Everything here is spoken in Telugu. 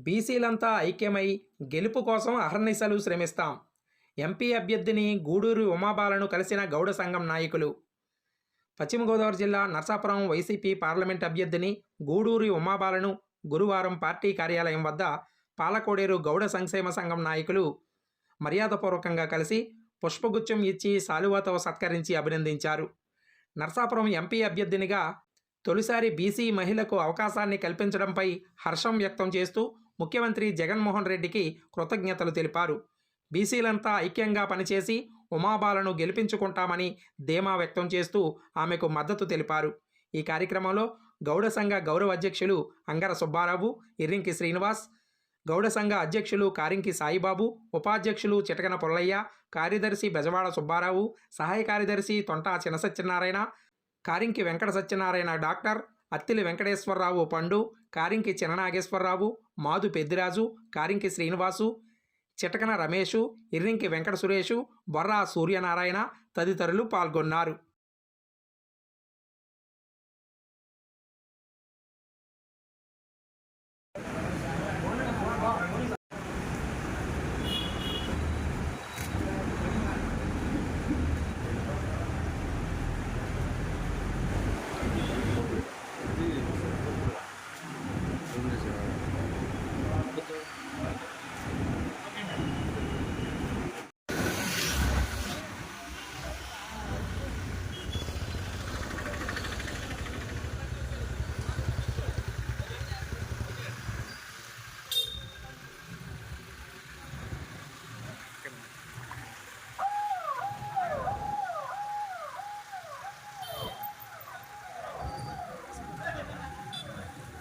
బీసీలంతా ఐక్యమై గెలుపు కోసం అహర్నిశలు శ్రమిస్తాం. ఎంపీ అభ్యర్థిని గూడూరు ఉమాబాలను కలిసిన గౌడ సంఘం నాయకులు. పశ్చిమ గోదావరి జిల్లా నర్సాపురం వైసీపీ పార్లమెంట్ అభ్యర్థిని గూడూరి ఉమాబాలను గురువారం పార్టీ కార్యాలయం వద్ద పాలకోడేరు గౌడ సంక్షేమ సంఘం నాయకులు మర్యాదపూర్వకంగా కలిసి పుష్పగుచ్చం ఇచ్చి శాలువాతో సత్కరించి అభినందించారు. నర్సాపురం ఎంపీ అభ్యర్థినిగా తొలిసారి బీసీ మహిళకు అవకాశాన్ని కల్పించడంపై హర్షం వ్యక్తం చేస్తూ ముఖ్యమంత్రి జగన్మోహన్ రెడ్డికి కృతజ్ఞతలు తెలిపారు. బీసీలంతా ఐక్యంగా పనిచేసి ఉమాబాలను గెలిపించుకుంటామని ధీమా వ్యక్తం చేస్తూ ఆమెకు మద్దతు తెలిపారు. ఈ కార్యక్రమంలో గౌడ సంఘ గౌరవ అధ్యక్షులు అంగర సుబ్బారావు ఇర్రింకి శ్రీనివాస్ గౌడ సంఘ అధ్యక్షులు కారింకి సాయిబాబు ఉపాధ్యక్షులు చిటకన పొల్లయ్య కార్యదర్శి బెజవాడ సుబ్బారావు సహాయ కార్యదర్శి తొంటా చినసత్యనారాయణ కారింకి వెంకట సత్యనారాయణ డాక్టర్ అత్తిలి వెంకటేశ్వరరావు పండు కారింకి చిన్ననాగేశ్వరరావు మాదు పెద్దిరాజు కారింకి శ్రీనివాసు చిటకన రమేషు ఇర్రింకి వెంకట సురేషు బొర్రా సూర్యనారాయణ తదితరులు పాల్గొన్నారు.